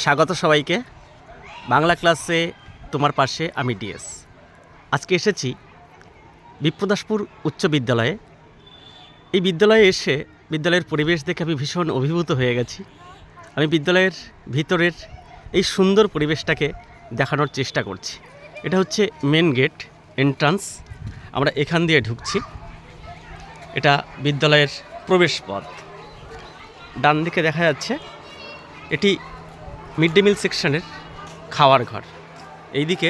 স্বাগত সবাইকে। বাংলা ক্লাসে তোমার পাশে আমি ডিএস। আজকে এসেছি বিপ্রদাসপুর উচ্চ বিদ্যালয়ে। এই বিদ্যালয়ে এসে বিদ্যালয়ের পরিবেশ দেখে আমি ভীষণ অভিভূত হয়ে গেছি। আমি বিদ্যালয়ের ভিতরের এই সুন্দর পরিবেশটাকে দেখানোর চেষ্টা করছি। এটা হচ্ছে মেন গেট, এন্ট্রান্স। আমরা এখান দিয়ে ঢুকছি। এটা বিদ্যালয়ের প্রবেশ পথ। ডান দিকে দেখা যাচ্ছে, এটি মিড ডে মিল সেকশনের খাওয়ার ঘর। এইদিকে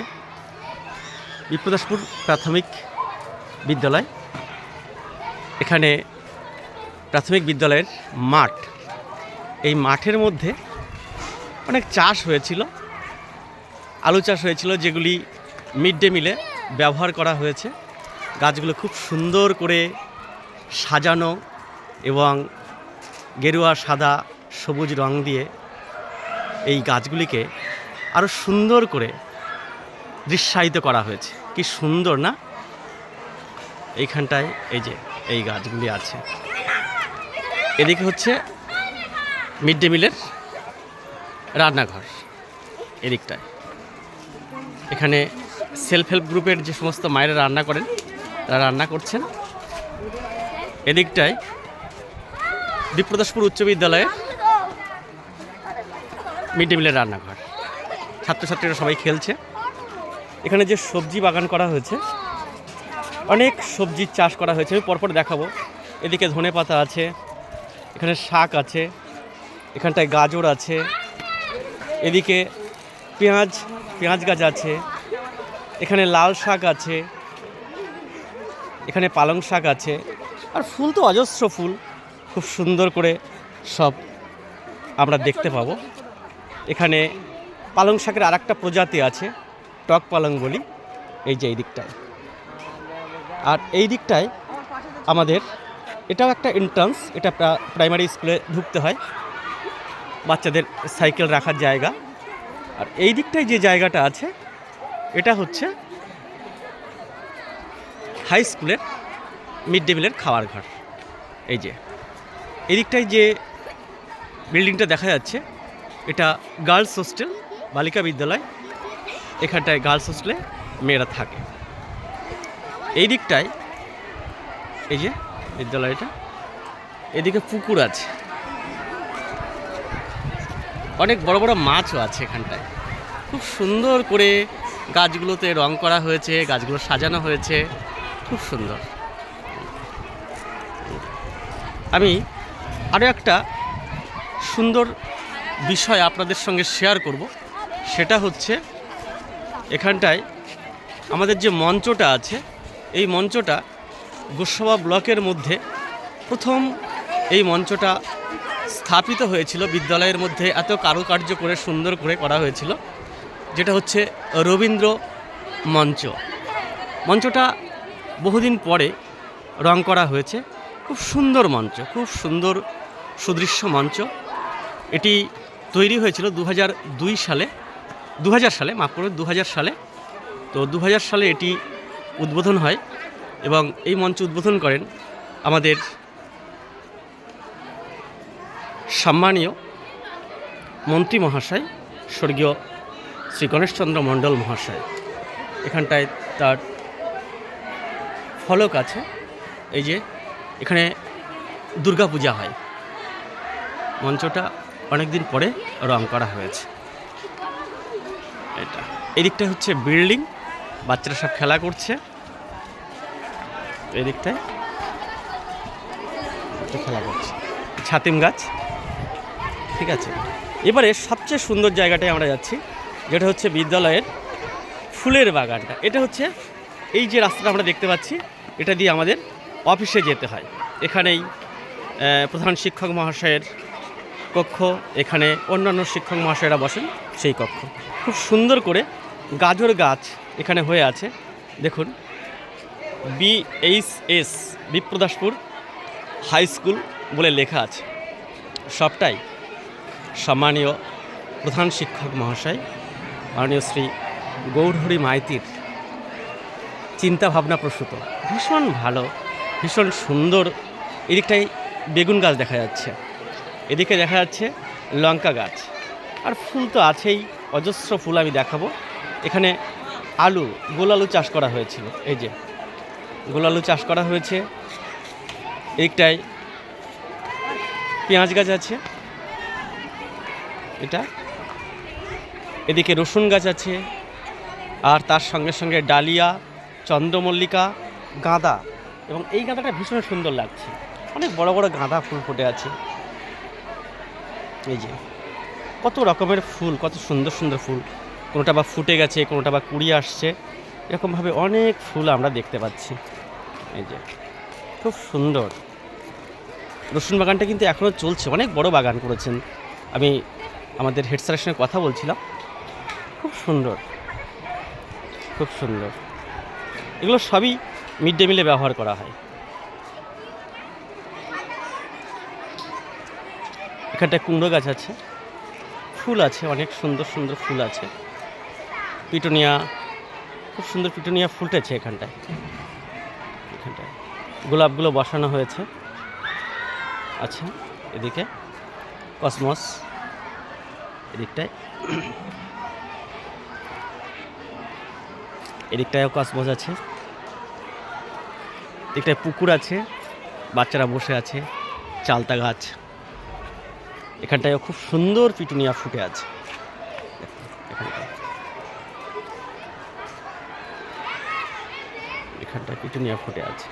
বিপ্রদাসপুর প্রাথমিক বিদ্যালয়, এখানে প্রাথমিক বিদ্যালয়ের মাঠ। এই মাঠের মধ্যে অনেক চাষ হয়েছিল, আলু চাষ হয়েছিল, যেগুলি মিড ডে মিলে ব্যবহার করা হয়েছে। গাছগুলো খুব সুন্দর করে সাজানো এবং গেরুয়া, সাদা, সবুজ রং দিয়ে এই গাছগুলিকে আরও সুন্দর করে দৃশ্যায়িত করা হয়েছে। কি সুন্দর না? এইখানটায় এই যে এই গাছগুলি আছে। এদিকে হচ্ছে মিড ডে মিলের রান্নাঘর এদিকটায়। এখানে সেলফ হেল্প গ্রুপের যে সমস্ত মায়েরা রান্না করেন, তারা রান্না করছেন। এদিকটায় বিপ্রদাসপুর উচ্চ বিদ্যালয়ের মিড ডে মিলের রান্নাঘর। ছাত্রছাত্রীরা সবাই খেলছে। এখানে যে সবজি বাগান করা হয়েছে, অনেক সবজির চাষ করা হয়েছে। আমি পরপর দেখাবো। এদিকে ধনে পাতা আছে, এখানে শাক আছে, এখানটায় গাজর আছে, এদিকে পেঁয়াজ পেঁয়াজ গাছ আছে, এখানে লাল শাক আছে, এখানে পালং শাক আছে। আর ফুল তো অজস্র ফুল, খুব সুন্দর করে সব আমরা দেখতে পাবো। এখানে পালং শাকের আর একটা প্রজাতি আছে, টক পালং বলি, এই যে এই দিকটায়। আর এই দিকটায় আমাদের এটাও একটা এন্ট্রান্স এটা প্রা- প্রাইমারি স্কুলে ঢুকতে হয়। বাচ্চাদের সাইকেল রাখার জায়গা। আর এই দিকটায় যে জায়গাটা আছে, এটা হচ্ছে হাই স্কুলের মিড ডে মিলের খাওয়ার ঘর। এই যে। এই দিকটায় যে বিল্ডিংটা দেখা যাচ্ছে এটা গার্লস হোস্টেল, বালিকা বিদ্যালয়। এখানটায় গার্লস হোস্টেলে মেয়েরা থাকে। এই দিকটায়, এই যে বিদ্যালয়টা, এদিকে পুকুর আছে। অনেক বড় বড় মাছও আছে এখানটায়। খুব সুন্দর করে গাছগুলোতে রং করা হয়েছে, গাছগুলো সাজানো হয়েছে। খুব সুন্দর। আমি আরও একটা সুন্দর বিষয় আপনাদের সঙ্গে শেয়ার করব। সেটা হচ্ছে, এখানটায় আমাদের যে মঞ্চটা আছে, এই মঞ্চটা গোস্বাবা ব্লকের মধ্যে প্রথম এই মঞ্চটা স্থাপিত হয়েছিল। বিদ্যালয়ের মধ্যে এত কারুকার্য করে, সুন্দর করে করা হয়েছিল, যেটা হচ্ছে রবীন্দ্র মঞ্চ। মঞ্চটা বহুদিন পরে রং করা হয়েছে। খুব সুন্দর মঞ্চ, খুব সুন্দর সুদৃশ্য মঞ্চ। এটি তৈরি হয়েছিল দু দুই সালে দু হাজার সালে, মাফ করবে দু সালে। তো দু হাজার সালে এটি উদ্বোধন হয় এবং এই মঞ্চ উদ্বোধন করেন আমাদের সম্মানীয় মন্ত্রী মহাশয় স্বর্গীয় শ্রী গণেশচন্দ্র মণ্ডল মহাশয়। এখানটায় তার ফলক আছে, এই যে এখানে দুর্গাপূজা হয়। মঞ্চটা অনেক দিন পরে রং করা হয়েছে। এটা। এদিকটা হচ্ছে বিল্ডিং, বাচ্চারা সব খেলা করছে। এদিকটায় খেলা করছে। ছাতিম গাছ। ঠিক আছে। এবারে সবচেয়ে সুন্দর জায়গাটায় আমরা যাচ্ছি, যেটা হচ্ছে বিদ্যালয়ের ফুলের বাগানটা। এটা হচ্ছে এই যে রাস্তাটা আমরা দেখতে পাচ্ছি, এটা দিয়ে আমাদের অফিসে যেতে হয়। এখানেই প্রধান শিক্ষক মহাশয়ের কক্ষ, এখানে অন্যান্য শিক্ষক মহাশয়রা বসেন সেই কক্ষ। খুব সুন্দর করে গাজর গাছ এখানে হয়ে আছে। দেখুন বিএইচএস বিপ্রদাসপুর হাই স্কুল বলে লেখা আছে। সবটাই সম্মানীয় প্রধান শিক্ষক মহাশয়, মাননীয় শ্রী গৌরহরি মাইতির চিন্তাভাবনা প্রসূত। ভীষণ ভালো, ভীষণ সুন্দর এদিকটাই বেগুন গাছ দেখা যাচ্ছে। এদিকে দেখা যাচ্ছে লঙ্কা গাছ। আর ফুল তো আছেই, অজস্র ফুল আমি দেখাবো। এখানে আলু, গোল আলু চাষ করা হয়েছিল, এই যে। গোল আলু চাষ করা হয়েছে একটাই পেঁয়াজ গাছ আছে, এটা। এদিকে রসুন গাছ আছে, আর তার সঙ্গে সঙ্গে ডালিয়া, চন্দ্রমল্লিকা, গাঁদা। এবং এই গাঁদাটা ভীষণ সুন্দর লাগছে। অনেক বড় বড় গাঁদা ফুল ফুটে আছে। এই যে, কত রকমের ফুল, কত সুন্দর সুন্দর ফুল। কোনোটা বা ফুটে গেছে, কোনোটা বা কুড়ি আসছে, এরকমভাবে অনেক ফুল আমরা দেখতে পাচ্ছি। এই যে, খুব সুন্দর। রসুন বাগানটা কিন্তু এখনও চলছে, অনেক বড় বাগান করেছেন। আমি আমাদের হেড স্যারের সঙ্গে কথা বলছিলাম। খুব সুন্দর খুব সুন্দর। এগুলো সবই মিড ডে মিলে ব্যবহার করা হয়। এখানটায় কুমড়ো গাছ আছে। ফুল আছে, অনেক সুন্দর সুন্দর ফুল আছে। পিটুনিয়া, খুব সুন্দর পিটুনিয়া ফুটেছে এখানটায়। এখানটায়। গোলাপগুলো বসানো হয়েছে। আচ্ছা এদিকে। কসমস, এদিকটায়। এদিকটায়ও কসমস আছে। এদিকটায় পুকুর আছে। বাচ্চারা বসে আছে। চালতা গাছ। এখানটায়ও খুব সুন্দর পিটুনিয়া ফুটে আছে। এখানটায় এখানটায় পিটুনিয়া ফুটে আছে।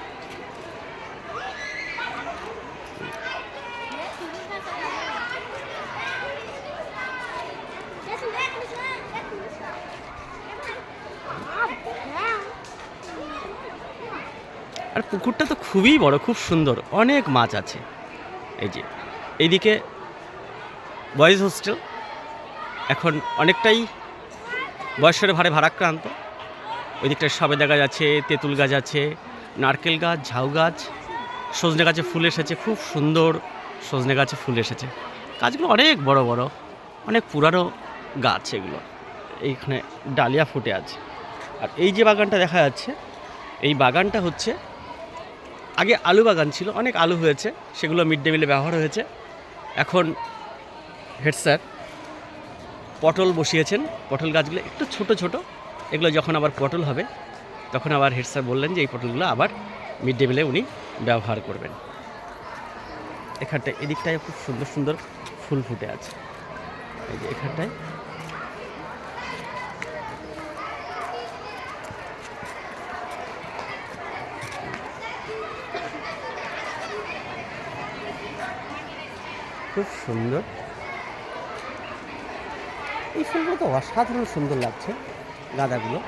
আর পুকুরটা তো খুবই বড়, খুব সুন্দর, অনেক মাছ আছে। এই যে, এইদিকে বয়েজ হোস্টেল। এখন অনেকটাই বয়সের ভারে ভারাক্রান্ত। ওই দিকটায় সবেদা গাছ আছে তেঁতুল গাছ আছে, নারকেল গাছ, ঝাউ গাছ, সজনে গাছে ফুল এসেছে, খুব সুন্দর সজনে গাছে ফুল এসেছে। গাছগুলো অনেক বড় বড়, অনেক পুরানো গাছ এগুলো। এইখানে ডালিয়া ফুটে আছে। আর এই যে বাগানটা দেখা যাচ্ছে, এই বাগানটা হচ্ছে, আগে আলু বাগান ছিল, অনেক আলু হয়েছে, সেগুলো মিড ডে মিলে ব্যবহার হয়েছে। এখন হেড স্যার, পটল বসিয়েছেন। পটল গাছগুলো একটু ছোট ছোট, এগুলো যখন আবার পটল হবে, তখন আবার হেড স্যার বললেন যে এই পটলগুলো আবার মিড ডে মিলে উনি ব্যবহার করবেন। এখানটায়, এদিকটায় খুব সুন্দর সুন্দর ফুল ফুটে আছে। এই যে এখানটায়। খুব সুন্দর। এই ফুলগুলো তো, অসাধারণ সুন্দর লাগছে গাঁদাগুলো।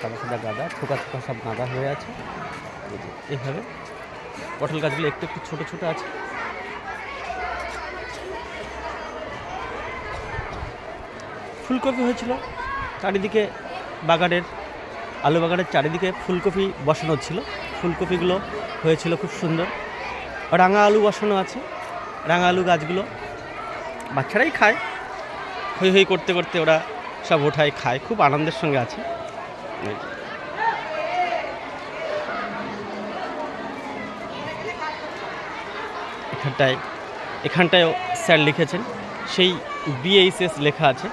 সাদা সাদা গাঁদা, থোকা থোকা সব গাঁদা হয়ে আছে। এই এইভাবে পটল গাছগুলো একটু একটু ছোটো ছোটো আছে। ফুলকপি হয়েছিল। চারিদিকে বাগানের, আলু বাগানের চারিদিকে ফুলকপি বসানো ছিল। ফুলকপিগুলো হয়েছিল খুব সুন্দর। রাঙা আলু বসানো আছে। রাঙা আলু গাছগুলো বাচ্চারাই খায়। হই হই করতে করতে ওরা সব ওঠায়, খায়, খুব আনন্দের সঙ্গে আছে। এখানটায়, এখানটায়ও স্যার লিখেছেন, সেই বিএইচএস লেখা আছে,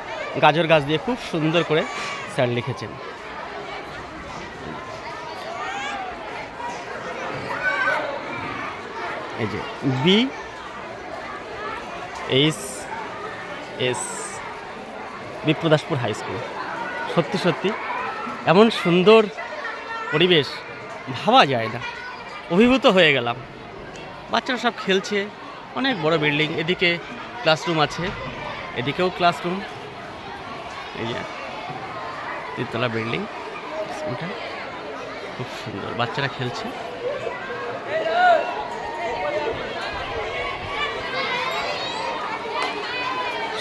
গাজর গাছ দিয়ে খুব সুন্দর করে স্যার লিখেছেন এই যে B H S Bipradaspur high school. সত্যি সত্যি, এমন সুন্দর পরিবেশ ভাবা যায় না। অভিভূত হয়ে গেলাম। বাচ্চারা সব খেলছে, অনেক বড় বিল্ডিং, এদিকে ক্লাসরুম আছে, এদিকেও ক্লাসরুম। এই যে, তিনতলা বিল্ডিং, স্কুলটা, খুব সুন্দর, বাচ্চারা খেলছে।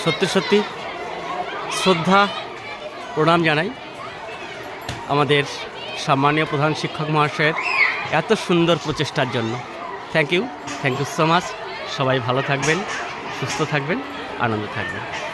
সত্যি সত্যি শ্রদ্ধা, প্রণাম জানাই। আমাদের সম্মানীয় প্রধান শিক্ষক মহাশয়ের এত সুন্দর প্রচেষ্টার জন্য। Thank you thank you so much সবাই ভালো থাকবেন, সুস্থ থাকবেন, আনন্দ থাকবেন।